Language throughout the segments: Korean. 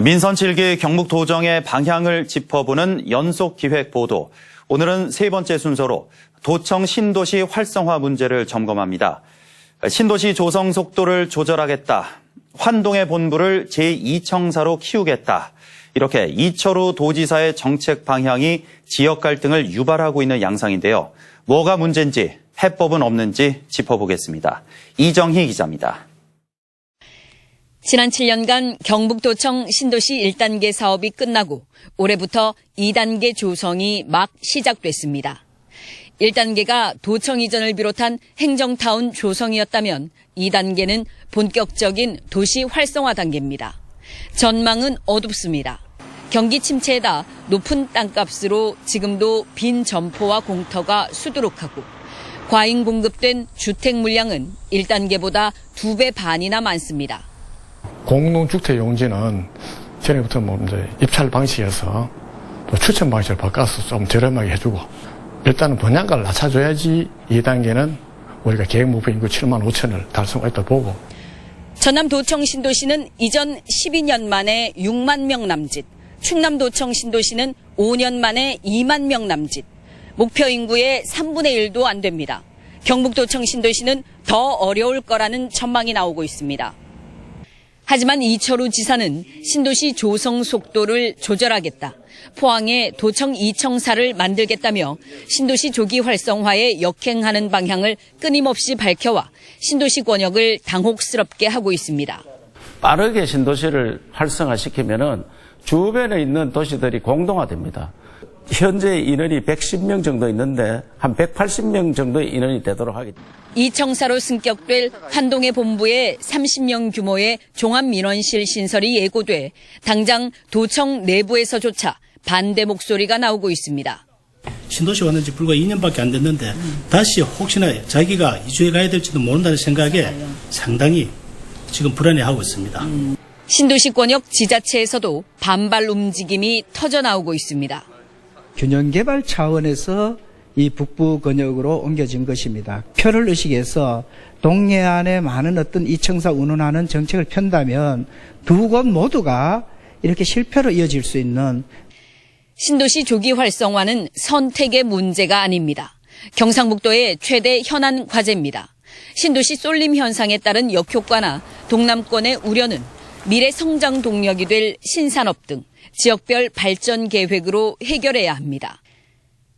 민선 7기 경북 도정의 방향을 짚어보는 연속 기획 보도. 오늘은 세 번째 순서로 도청 신도시 활성화 문제를 점검합니다. 신도시 조성 속도를 조절하겠다. 환동의 본부를 제2청사로 키우겠다. 이렇게 이철우 도지사의 정책 방향이 지역 갈등을 유발하고 있는 양상인데요. 뭐가 문제인지 해법은 없는지 짚어보겠습니다. 이정희 기자입니다. 지난 7년간 경북도청 신도시 1단계 사업이 끝나고 올해부터 2단계 조성이 막 시작됐습니다. 1단계가 도청 이전을 비롯한 행정타운 조성이었다면 2단계는 본격적인 도시 활성화 단계입니다. 전망은 어둡습니다. 경기 침체에다 높은 땅값으로 지금도 빈 점포와 공터가 수두룩하고 과잉 공급된 주택 물량은 1단계보다 두배 반이나 많습니다. 공동주택 용지는 전에부터 뭐 이제 입찰 방식에서 또 추천 방식을 바꿔서 좀 저렴하게 해주고 일단은 분양가를 낮춰줘야지 2단계는 우리가 계획 목표 인구 7만 5천을 달성했다 보고 전남도청 신도시는 이전 12년 만에 6만 명 남짓, 충남도청 신도시는 5년 만에 2만 명 남짓, 목표 인구의 3분의 1도 안 됩니다. 경북도청 신도시는 더 어려울 거라는 전망이 나오고 있습니다. 하지만 이철우 지사는 신도시 조성 속도를 조절하겠다. 포항에 도청 2청사를 만들겠다며 신도시 조기 활성화에 역행하는 방향을 끊임없이 밝혀와 신도시 권역을 당혹스럽게 하고 있습니다. 빠르게 신도시를 활성화시키면은 주변에 있는 도시들이 공동화됩니다. 현재 인원이 110명 정도 있는데 한 180명 정도의 인원이 되도록 하겠습니다. 이 청사로 승격될 환동의 본부에 30명 규모의 종합민원실 신설이 예고돼 당장 도청 내부에서조차 반대 목소리가 나오고 있습니다. 신도시 왔는 지 불과 2년밖에 안 됐는데 다시 혹시나 자기가 이주해 가야 될지도 모른다는 생각에 상당히 지금 불안해하고 있습니다. 신도시 권역 지자체에서도 반발 움직임이 터져 나오고 있습니다. 균형 개발 차원에서 이 북부 권역으로 옮겨진 것입니다. 표를 의식해서 동해안에 많은 어떤 이청사 운운하는 정책을 편다면 두 곳 모두가 이렇게 실패로 이어질 수 있는 신도시 조기 활성화는 선택의 문제가 아닙니다. 경상북도의 최대 현안 과제입니다. 신도시 쏠림 현상에 따른 역효과나 동남권의 우려는 미래 성장 동력이 될 신산업 등 지역별 발전 계획으로 해결해야 합니다.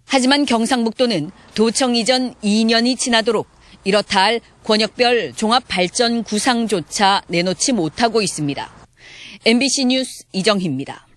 하지만 경상북도는 도청 이전 2년이 지나도록 이렇다 할 권역별 종합 발전 구상조차 내놓지 못하고 있습니다. MBC 뉴스 이정희입니다.